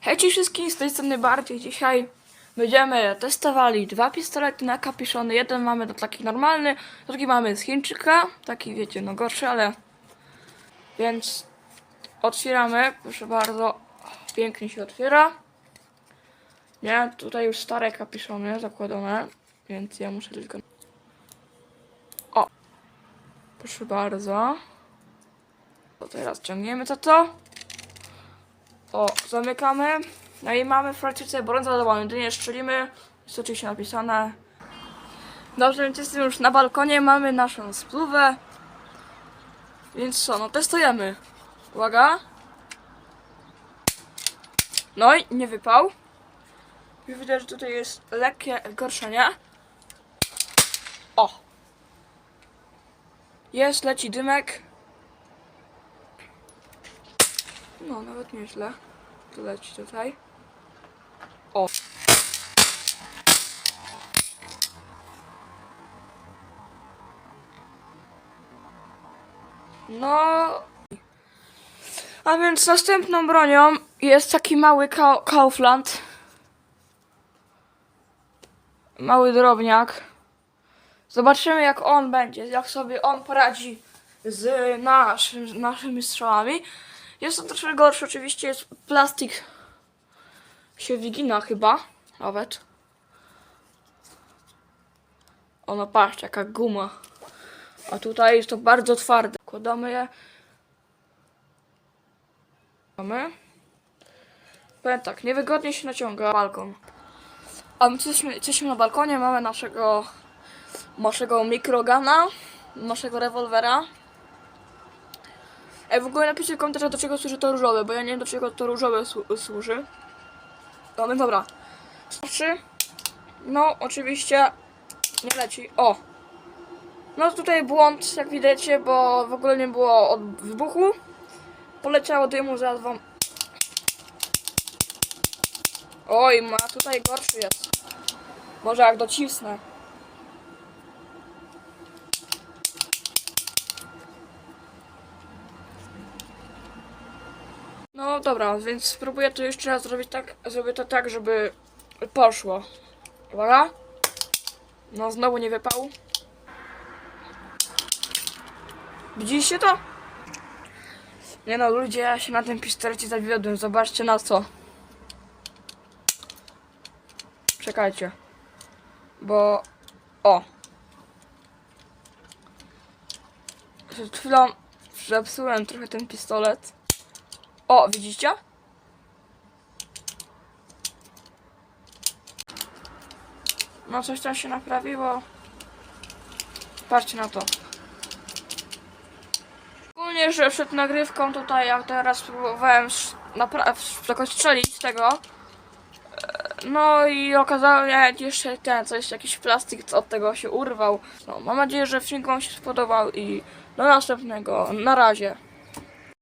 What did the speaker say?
Hej wszystkim, z tej strony bardziej. Dzisiaj będziemy testowali dwa pistolety na kapiszony. Jeden mamy taki normalny, drugi mamy z Chińczyka. Taki wiecie, no gorszy, ale... Więc otwieramy, proszę bardzo. Pięknie się otwiera. Nie, tutaj już stare kapiszony zakładane, więc ja muszę tylko... O! Proszę bardzo. To teraz ciągniemy to to. O, zamykamy. No i mamy w praktyce broń załadowaną. Jedynie strzelimy. Jest oczywiście napisane. Dobrze, więc jestem już na balkonie. Mamy naszą spluwę. Więc co, no testujemy. Uwaga. No i nie wypał. Już widać, że tutaj jest lekkie gorszenie. O! Jest, leci dymek. No, nawet nieźle. To leci tutaj. O! No. A więc następną bronią jest taki mały Ka- Kaufland. Mały drobniak. Zobaczymy jak on będzie, jak sobie on poradzi z naszym, naszymi strzałami. Jest on troszkę gorszy, oczywiście jest plastik się wygina chyba, nawet. Ono patrzcie, jaka guma. A tutaj jest to bardzo twarde. Kładamy je. Mamy. Powiem tak, niewygodnie się naciąga balkon. A my jesteśmy, jesteśmy na balkonie, mamy naszego naszego mikrogana, naszego rewolwera. Ej, w ogóle napiszcie w komentarzach, do czego służy to różowe, bo ja nie wiem, do czego to różowe słu- służy. No, no dobra. Starczy. No, oczywiście nie leci. O! No tutaj błąd, jak widzicie, bo w ogóle nie było od wybuchu. Poleciało dymu, zaraz wam... Oj, ma tutaj gorszy jest. Może jak docisnę. Dobra, więc spróbuję to jeszcze raz zrobić tak, zrobię to tak, żeby poszło. Uwaga. No znowu nie wypał. Widzieliście to? Nie no, ludzie, ja się na tym pistolecie zawiodłem. Zobaczcie na co. Czekajcie. Bo... O. Przed chwilą zepsułem trochę ten pistolet. O, widzicie? No coś tam się naprawiło. Patrzcie na to. Ogólnie, że przed nagrywką tutaj, jak teraz próbowałem jakoś strzelić z tego. e, No i okazało się jeszcze ten, coś, jakiś plastik od tego się urwał. No, mam nadzieję, że film wam się spodobał i do następnego. Na razie.